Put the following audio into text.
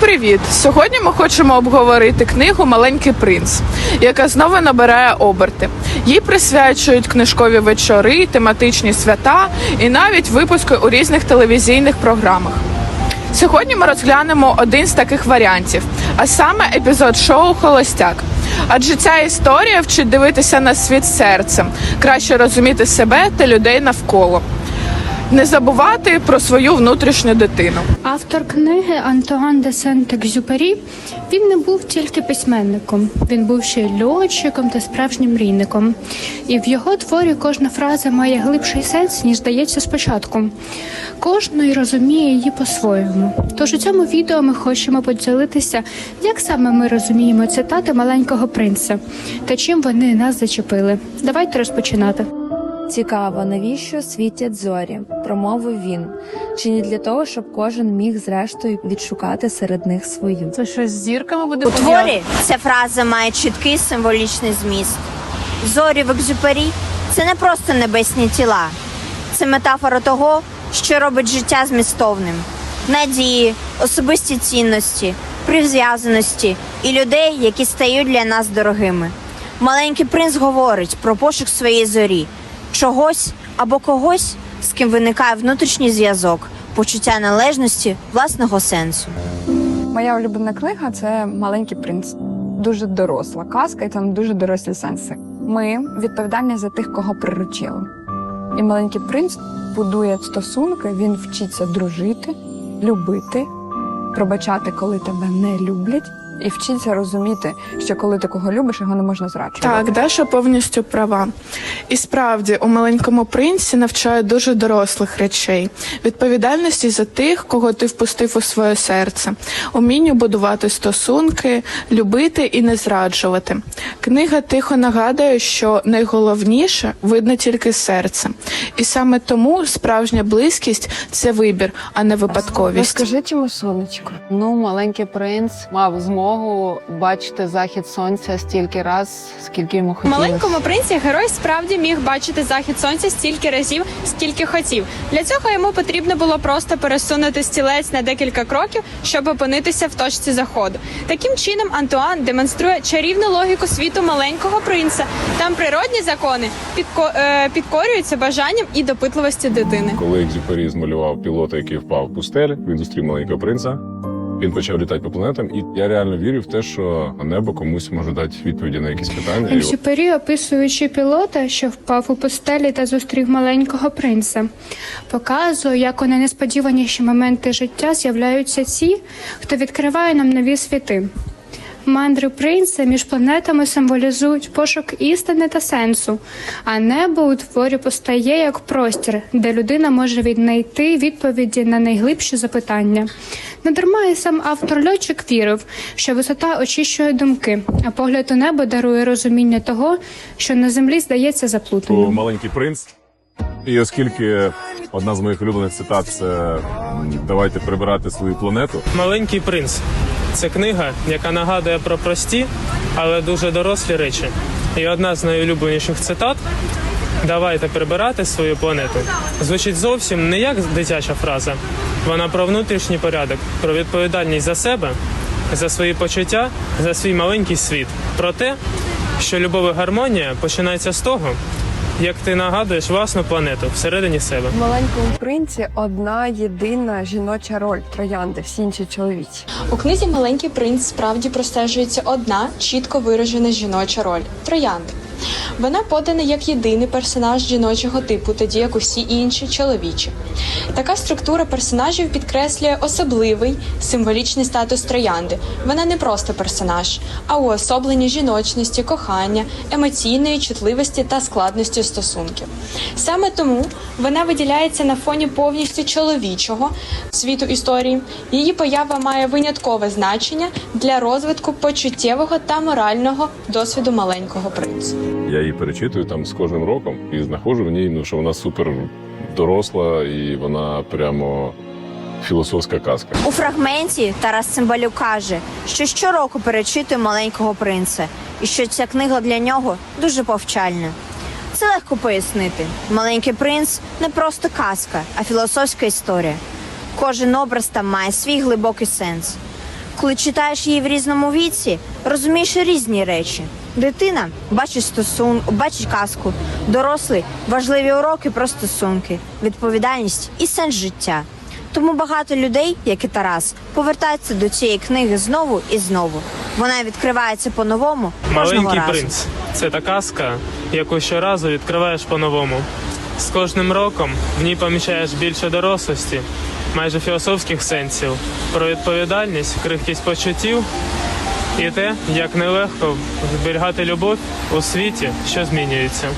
привіт! Сьогодні ми хочемо обговорити книгу Маленький принц, яка знову набирає оберти. Їй присвячують книжкові вечори, тематичні свята і навіть випуски у різних телевізійних програмах. Сьогодні ми розглянемо один з таких варіантів, а саме епізод шоу Холостяк. Адже ця історія вчить дивитися на світ серцем, краще розуміти себе та людей навколо, не забувати про свою внутрішню дитину. Автор книги Антуан де Сент-Екзюпері він не був тільки письменником, він був ще льотчиком та справжнім мрійником. І в його творі кожна фраза має глибший сенс, ніж здається спочатку. Кожний розуміє її по-своєму. Тож у цьому відео ми хочемо поділитися, як саме ми розуміємо цитати маленького принца та чим вони нас зачепили. Давайте розпочинати. Цікаво, навіщо світять зорі? промовив він. Чи не для того, щоб кожен міг зрештою відшукати серед них свою? Це щось з зірками буде У творі ця фраза має чіткий символічний зміст. Зорі в екзюпері це не просто небесні тіла, це метафора того, що робить життя змістовним, надії, особисті цінності, прив'язаності і людей, які стають для нас дорогими. Маленький принц говорить про пошук своєї зорі, чогось або когось, з ким виникає внутрішній зв'язок, почуття належності, власного сенсу. Моя улюблена книга це Маленький принц. Дуже доросла казка, і там дуже дорослі сенси. Ми відповідальні за тих, кого приручили. І маленький принц будує стосунки, він вчиться дружити, любити, пробачати, коли тебе не люблять, і вчиться розуміти, що коли ти кого любиш, його не можна зраджувати. Так, Даша повністю права. І справді у маленькому принці навчають дуже дорослих речей: відповідальності за тих, кого ти впустив у своє серце, умінню будувати стосунки, любити і не зраджувати. Книга тихо нагадує, що найголовніше видно тільки серце, і саме тому справжня близькість це вибір, а не випадковість. Розкажіть йому сонечко. Ну, маленький принц мав змогу бачити захід сонця стільки раз, скільки йому В хотілося. маленькому принці герой справді міг бачити захід сонця стільки разів, скільки хотів. Для цього йому потрібно було просто пересунути стілець на декілька кроків, щоб опинитися в точці заходу. Таким чином, Антуан демонструє чарівну логіку світу маленького принца. Там природні закони підко- е, підкорюються бажанням і допитливості дитини. Коли Екзюпері змалював пілота, який впав в пустель, він зустрів маленького принца. Він почав літати по планетам, і я реально вірю в те, що небо комусь може дати відповіді на якісь питання. І Екзюпері, описуючи пілота, що впав у постелі та зустрів маленького принца, показує, як у найнесподіваніші моменти життя з'являються ті, хто відкриває нам нові світи. Мандри принца між планетами символізують пошук істини та сенсу, а небо у творі постає як простір, де людина може віднайти відповіді на найглибші запитання. Недарма і сам автор льотчик вірив, що висота очищує думки, а погляд у небо дарує розуміння того, що на землі здається заплутаним. маленький принц. І оскільки одна з моїх улюблених цитат це давайте прибирати свою планету. Маленький принц це книга, яка нагадує про прості, але дуже дорослі речі. І одна з найулюбленіших цитат Давайте прибирати свою планету. Звучить зовсім не як дитяча фраза. Вона про внутрішній порядок, про відповідальність за себе, за свої почуття, за свій маленький світ. Про те, що любов і гармонія починається з того, як ти нагадуєш власну планету всередині себе. В маленькому принці одна єдина жіноча роль троянди, всі інші чоловічі. У книзі Маленький принц справді простежується одна чітко виражена жіноча роль троянди. Вона подана як єдиний персонаж жіночого типу, тоді як усі інші чоловічі. Така структура персонажів підкреслює особливий символічний статус троянди. Вона не просто персонаж, а уособлення жіночності, кохання, емоційної чутливості та складності стосунків. Саме тому вона виділяється на фоні повністю чоловічого світу історії. Її поява має виняткове значення для розвитку почуттєвого та морального досвіду маленького принца. Я її перечитую там з кожним роком і знаходжу в ній, ну що вона супер доросла і вона прямо філософська казка. У фрагменті Тарас Цимбалюк каже, що щороку перечитує маленького принца, і що ця книга для нього дуже повчальна. Це легко пояснити. Маленький принц не просто казка, а філософська історія. Кожен образ там має свій глибокий сенс. Коли читаєш її в різному віці, розумієш різні речі. Дитина бачить стосун, бачить казку, дорослий важливі уроки про стосунки, відповідальність і сенс життя. Тому багато людей, як і Тарас, повертаються до цієї книги знову і знову. Вона відкривається по-новому Маленький разу. принц це та казка, яку щоразу відкриваєш по-новому. З кожним роком в ній помічаєш більше дорослості, майже філософських сенсів, про відповідальність, крихкість почуттів і те, як нелегко зберігати любов у світі, що змінюється.